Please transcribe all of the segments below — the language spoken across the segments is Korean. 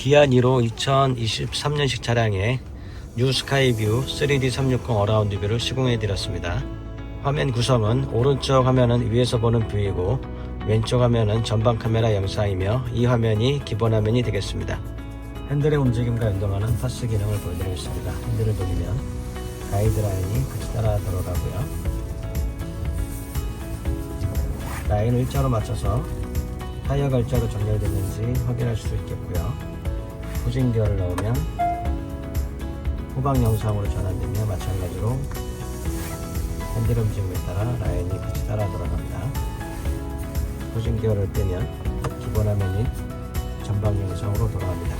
기아 니로 2023년식 차량의 뉴 스카이뷰 3D 360 어라운드 뷰를 시공해 드렸습니다. 화면 구성은 오른쪽 화면은 위에서 보는 뷰이고 왼쪽 화면은 전방 카메라 영상이며 이 화면이 기본 화면이 되겠습니다. 핸들의 움직임과 연동하는 파스 기능을 보여드리겠습니다. 핸들을 돌리면 가이드라인이 같이 따라 들어가고요. 라인을 일자로 맞춰서 타이어 갈자로 정렬됐는지 확인할 수 있겠고요. 후진기어를 넣으면 후방 영상으로 전환되며 마찬가지로 핸들 움직임에 따라 라인이 같이 따라 돌아갑니다. 후진기어를 빼면 기본 화면인 전방 영상으로 돌아갑니다.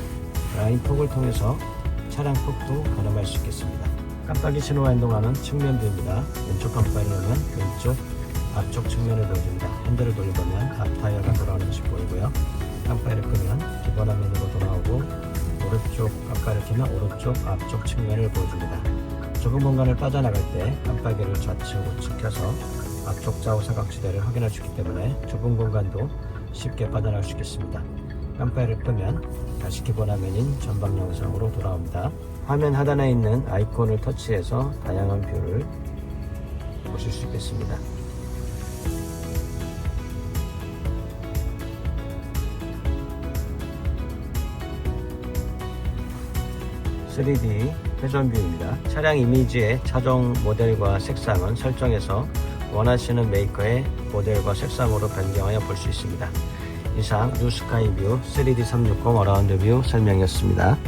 라인 폭을 통해서 차량 폭도 가늠할 수 있겠습니다. 깜빡이 신호와 연동하는 측면뷰입니다. 왼쪽 깜빡이를 넣으면 왼쪽 앞쪽 측면을 보여줍니다. 핸들을 돌려보면 앞 타이어가 돌아오는 것이 보이고요. 켜면 오른쪽 앞쪽 측면을 보여줍니다. 좁은 공간을 빠져나갈 때 깜빡이를 좌측 우측 켜서 앞쪽 좌우 사각지대를 확인할 수 있기 때문에 좁은 공간도 쉽게 빠져나갈 수 있겠습니다. 깜빡이를 끄면 다시 기본 화면인 전방 영상으로 돌아옵니다. 화면 하단에 있는 아이콘을 터치해서 다양한 뷰를 보실 수 있겠습니다. 3D 회전 뷰입니다. 차량 이미지의 차종 모델과 색상은 설정해서 원하시는 메이커의 모델과 색상으로 변경하여 볼 수 있습니다. 이상 뉴스카이 뷰 3D 360 어라운드 뷰 설명이었습니다.